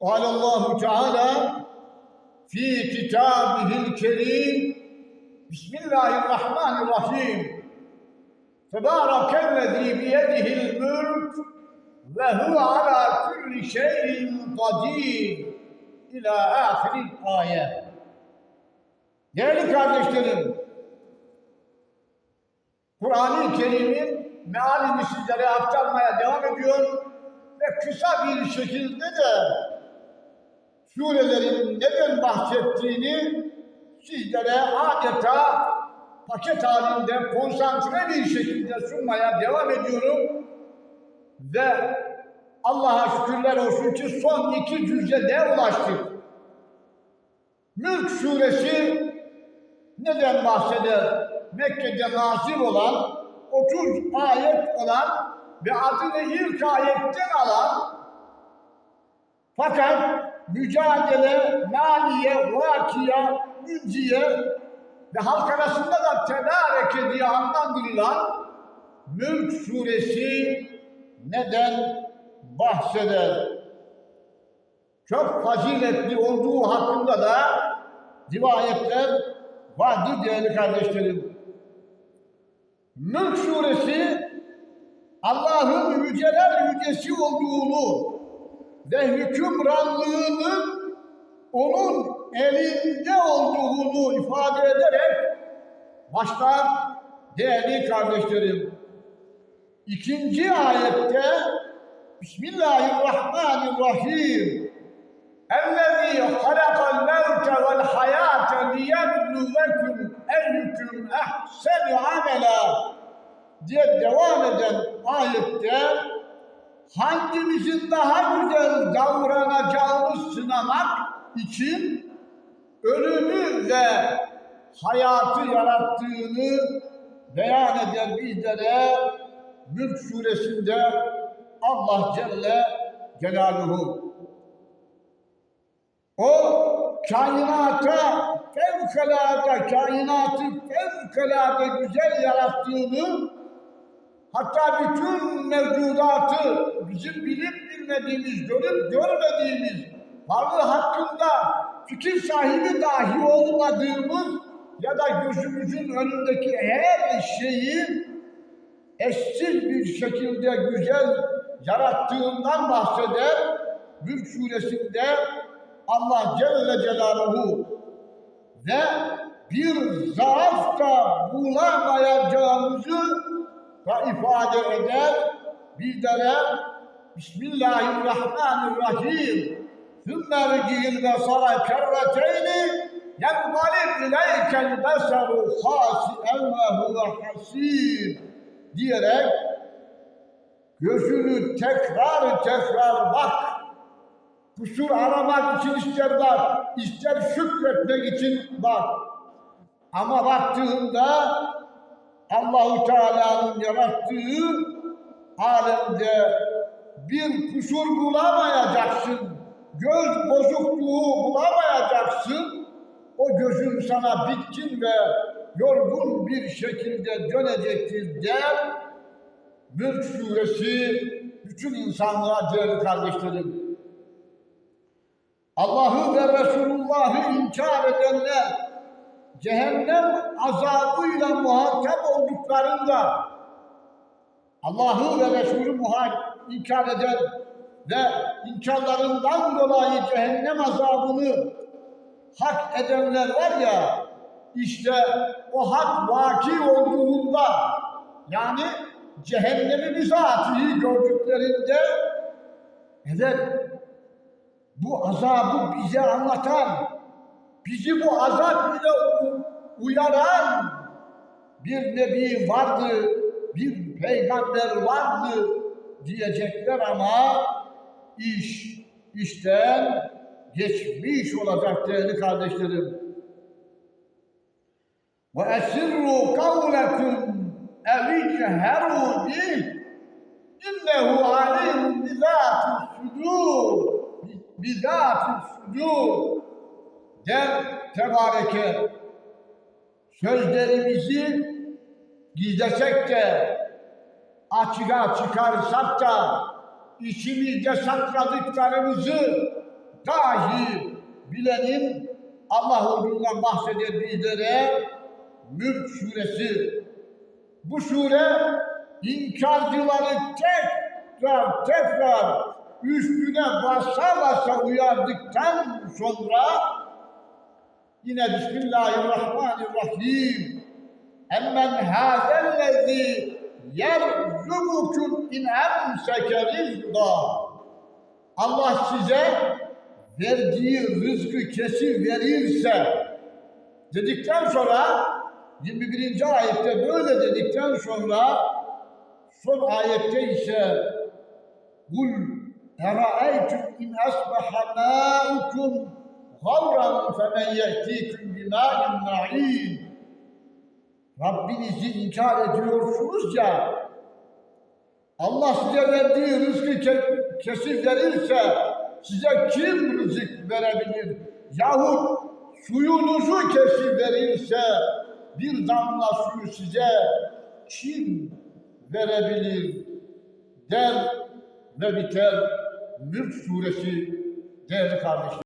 قال الله تعالى في كتابه الكريم بسم الله الرحمن الرحيم تبارك الذي بيده الملك وهو على كل شيء قدير إلى آخر الآية Değerli kardeşlerim, Kur'an-ı Kerim'in mealini sizlere aktarmaya devam ediyor ve kısa bir şekilde de surelerin neden bahsettiğini sizlere adeta paket halinde konsantre bir şekilde sunmaya devam ediyorum ve Allah'a şükürler olsun ki son iki cüzede ulaştık. Mülk suresi neden bahseder? Mekke'de nazil olan 30 ayet olan ve adını ilk ayetten alan fakat mücadele, maliye, vakiye, münciye ve halk arasında da tedareke diye adlandırılan Mülk suresi neden bahseder? Çok faziletli olduğu hakkında da rivayetler vardır değerli kardeşlerim. Mülk suresi Allah'ın yüceler yücesi olduğunu ve hükümranlığının onun elinde olduğunu ifade ederek başlar değerli kardeşlerim. İkinci ayette Bismillahirrahmanirrahim. Ellezî halakal mevte vel hayâte liyebluvekum eyyüküm ehseni amela diye devam eden ayette hangimizin daha güzel davranacağını sınamak için ölümü ve hayatı yarattığını beyan eder bizlere Mülk suresinde Allah Celle Celaluhu. O kainata fevkalade, kainatı fevkalade güzel yarattığını hatta bütün mevcudatı bizim bilip bilmediğimiz, görüp görmediğimiz varlığı hakkında fikir sahibi dahi olmadığımız ya da gözümüzün önündeki her şeyi eşsiz bir şekilde güzel yarattığından bahseder. Mülk suresinde Allah Celle Celaluhu ve bir zaaf da bulamayacağımızı da ifade eder. Bizlere Bismillahirrahmanirrahim ثُمَّ رِجِهِ الْبَصَرَ كَرَّتَيْنِ يَنْقَلِبْ اِلَيْكَ الْبَصَرُ خَاسِئًا وَهُوَ حَسِيرٌ diyerek gözünü tekrar tekrar bak. Kusur aramak için ister bak, ister şükretmek için bak. Ama baktığında Allahu Teala'nın yarattığı alemde bir kusur bulamayacaksın. Göz bozukluğu bulamayacaksın. O gözün sana bitkin ve yorgun bir şekilde dönecektir der. Mülk suresi bütün insanlığa değerli kardeşlerim. Allah'ı ve Resulullah'ı inkar edenler cehennem azabıyla muhatap olduklarında Allah'ı ve Resulü inkar eden ve inkarlarından dolayı cehennem azabını hak edenler var ya işte o hak vaki olduğunda yani cehennemi bizatihi gördüklerinde evet bu azabı bize anlatan bizi bu azap uyaran bir nebi vardı, bir peygamber vardı diyecekler ama iş işten geçmiş olacak değerli kardeşlerim. Ve esirru kavlekum eviccheru bih innehu aleyhum bizatis sudur bizatis sudur der tebareke sözlerimizi gizlesek de açığa çıkarsak da içimizde sakladıklarımızı dahi bilenin Allah olduğundan bahseder bizlere Mülk suresi. Bu sure inkarcıları tekrar tekrar üstüne basa basa uyardıktan sonra yine Bismillahirrahmanirrahim Emmen hâzellezî yerzukukum in emseke rizqa Allah size verdiği rızkı kesir verirse dedikten sonra 21. ayette böyle dedikten sonra son ayette ise Kul eraeytum in asbaha ma'ukum gavran femen ye'tikum bima'in na'im Rabbinizi inkar ediyorsunuz ya Allah size verdiği rızkı ke- kesip verirse size kim rızık verebilir? Yahut suyunuzu kesip verirse bir damla suyu size kim verebilir? Der ve biter Mülk suresi değerli kardeşlerim.